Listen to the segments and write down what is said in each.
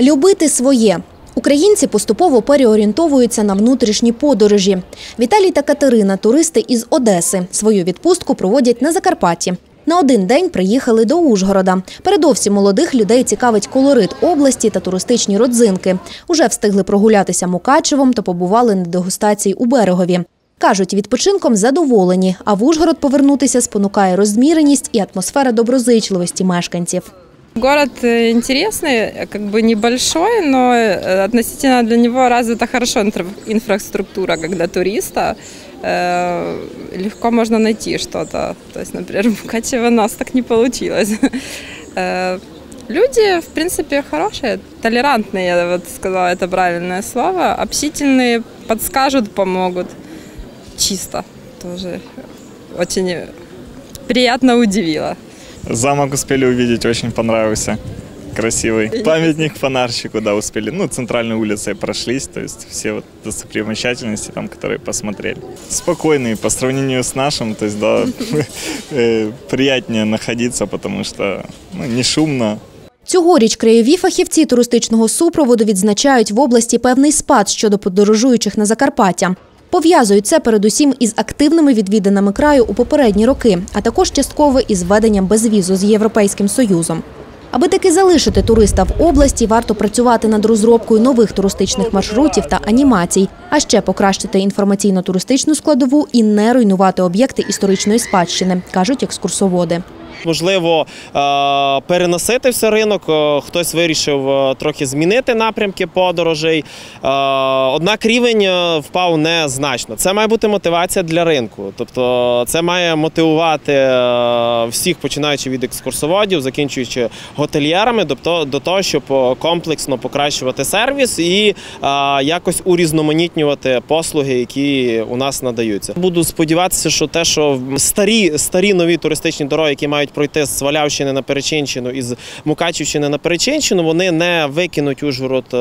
Любити своє. Українці поступово переорієнтовуються на внутрішні подорожі. Віталій та Катерина, туристи із Одеси, свою відпустку проводять на Закарпатті. На один день приїхали до Ужгорода. Передовсім молодих людей цікавить колорит області та туристичні родзинки. Уже встигли прогулятися Мукачевом та побували на дегустації у берегові. Кажуть, відпочинком задоволені, а в Ужгород повернутися спонукає розміреність і атмосфера доброзичливості мешканців. Город э, интересный, как бы небольшой, но э, относительно для него развита хорошо инфра- инфраструктура, как для туриста. Э, Легко можно найти что-то. То есть, например, в Мукачево у нас так не получилось. Э, Люди, в принципе, хорошие, толерантные, я вот сказала, это правильное слово. Общительные, подскажут, помогут. Чисто тоже. Очень приятно удивило. Замок успели увидеть, очень понравился. Красивый. Памятник фонарщику, да, успели. Ну, центральной улицей прошлись, то есть все вот достопримечательности там, которые посмотрели. Спокойные по сравнению с нашим, то есть, да, э, приятнее находиться, потому что ну, не шумно, Цьогоріч краєві фахівці туристичного супроводу відзначають в області певний спад щодо подорожуючих на Закарпаття. Пов'язують це передусім із активними відвідинами краю у попередні роки, а також частково із введенням безвізу з Європейським Союзом. Аби таки залишити туриста в області, варто працювати над розробкою нових туристичних маршрутів та анімацій, а ще покращити інформаційно-туристичну складову і не руйнувати об'єкти історичної спадщини, кажуть екскурсоводи. Можливо, е, перенаситився ринок, е, хтось вирішив е, трохи змінити напрямки подорожей. Однак рівень впав незначно. Це має бути мотивація для ринку. Тобто це має мотивувати всіх, починаючи від екскурсоводів, закінчуючи готельєрами, тобто до того, щоб комплексно покращувати сервіс і якось урізноманітнювати послуги, які у нас надаються. Буду сподіватися, що те, що старі, старі нові туристичні дороги, які мають пройти з Свалявщини на Перечинщину і з Мукачівщини на Перечинщину, вони не викинуть Ужгород е,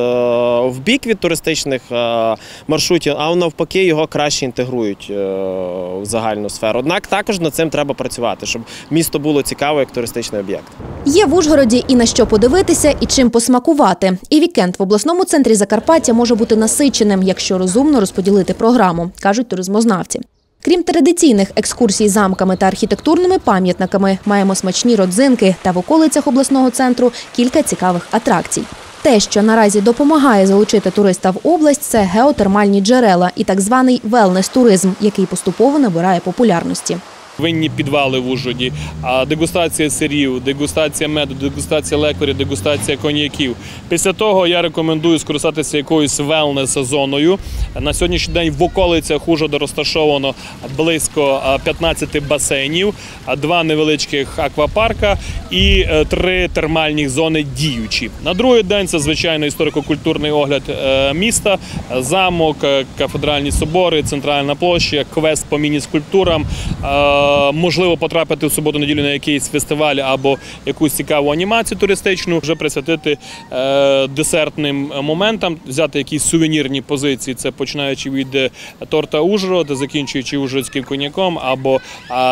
в бік від туристичних е, маршрутів, а навпаки його краще інтегрують е, в загальну сферу. Однак також над цим треба працювати, щоб місто було цікаво як туристичний об'єкт. Є в Ужгороді і на що подивитися, і чим посмакувати. І вікенд в обласному центрі Закарпаття може бути насиченим, якщо розумно розподілити програму, кажуть туризмознавці. Крім традиційних екскурсій замками та архітектурними пам'ятниками, маємо смачні родзинки та в околицях обласного центру кілька цікавих атракцій. Те, що наразі допомагає залучити туриста в область, це геотермальні джерела і так званий велнес-туризм, який поступово набирає популярності. Винні підвали в Ужгороді, а дегустація сирів, дегустація меду, дегустація лекарів, дегустація коньяків. Після того я рекомендую скористатися якоюсь велнес-зоною. На сьогоднішній день в околицях Ужгорода розташовано близько а, 15 басейнів, два невеличких аквапарка і е, три термальні зони діючі. На другий день це звичайно історико-культурний огляд е, міста, замок, е, кафедральні собори, центральна площа, квест по міні-скульптурам. Можливо, потрапити в суботу-неділю на якийсь фестиваль або якусь цікаву анімацію туристичну, вже присвятити е, десертним моментам, взяти якісь сувенірні позиції. Це починаючи від е, торта Ужгород, закінчуючи ужгородським коньяком або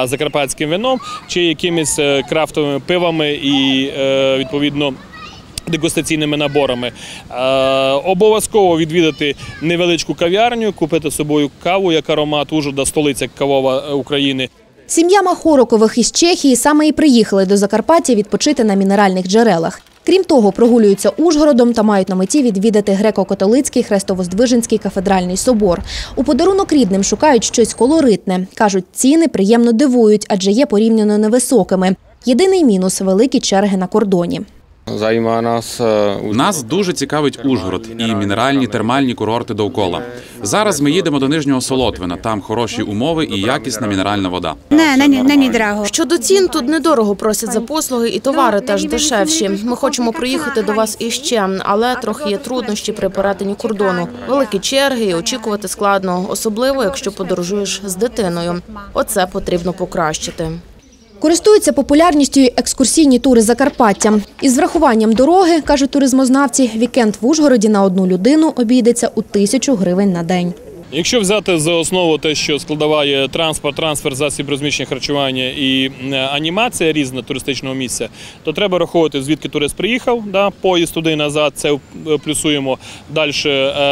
закарпатським вином, чи якимись е, крафтовими пивами і відповідно. Дегустаційними наборами обов'язково відвідати невеличку кав'ярню, купити з собою каву як аромат Ужгорода, столиця кавова України. Сім'я Махорокових із Чехії саме і приїхали до Закарпаття відпочити на мінеральних джерелах. Крім того, прогулюються Ужгородом та мають на меті відвідати греко-католицький Хрестовоздвиженський кафедральний собор. У подарунок рідним шукають щось колоритне. Кажуть, ціни приємно дивують, адже є порівняно невисокими. Єдиний мінус великі черги на кордоні. Займає нас е, Нас дуже цікавить Ужгород і мінеральні термальні курорти довкола. Зараз ми їдемо до Нижнього Солотвина. Там хороші умови і якісна мінеральна вода. Не, не, не, не драго. Щодо цін, тут недорого просять за послуги і товари теж дешевші. Ми хочемо приїхати до вас іще, але трохи є труднощі при перетині кордону. Великі черги і очікувати складно, особливо якщо подорожуєш з дитиною. Оце потрібно покращити. Користуються популярністю екскурсійні тури Закарпаття. Із врахуванням дороги, кажуть туризмознавці, вікенд в Ужгороді на одну людину обійдеться у тисячу гривень на день. Якщо взяти за основу те, що складає транспорт, трансфер, засіб розміщення харчування і е, анімація різна туристичного місця, то треба рахувати, звідки турист приїхав, да, поїзд туди і назад, це е, плюсуємо. Далі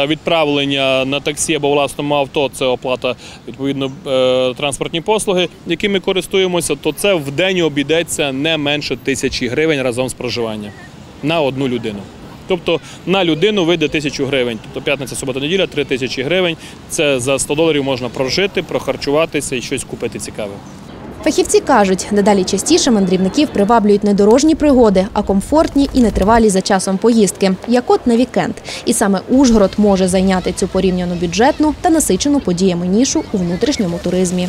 відправлення на таксі або власному авто, це оплата відповідно е, транспортні послуги, якими користуємося, то це в день обійдеться не менше тисячі гривень разом з проживанням на одну людину. Тобто на людину вийде тисячу гривень. Тобто п'ятниця, субота, неділя, три тисячі гривень. Це за 100 доларів можна прожити, прохарчуватися і щось купити цікаве. Фахівці кажуть, дедалі частіше мандрівників приваблюють не дорожні пригоди, а комфортні і нетривалі за часом поїздки, як от на вікенд. І саме Ужгород може зайняти цю порівняно бюджетну та насичену подіями нішу у внутрішньому туризмі.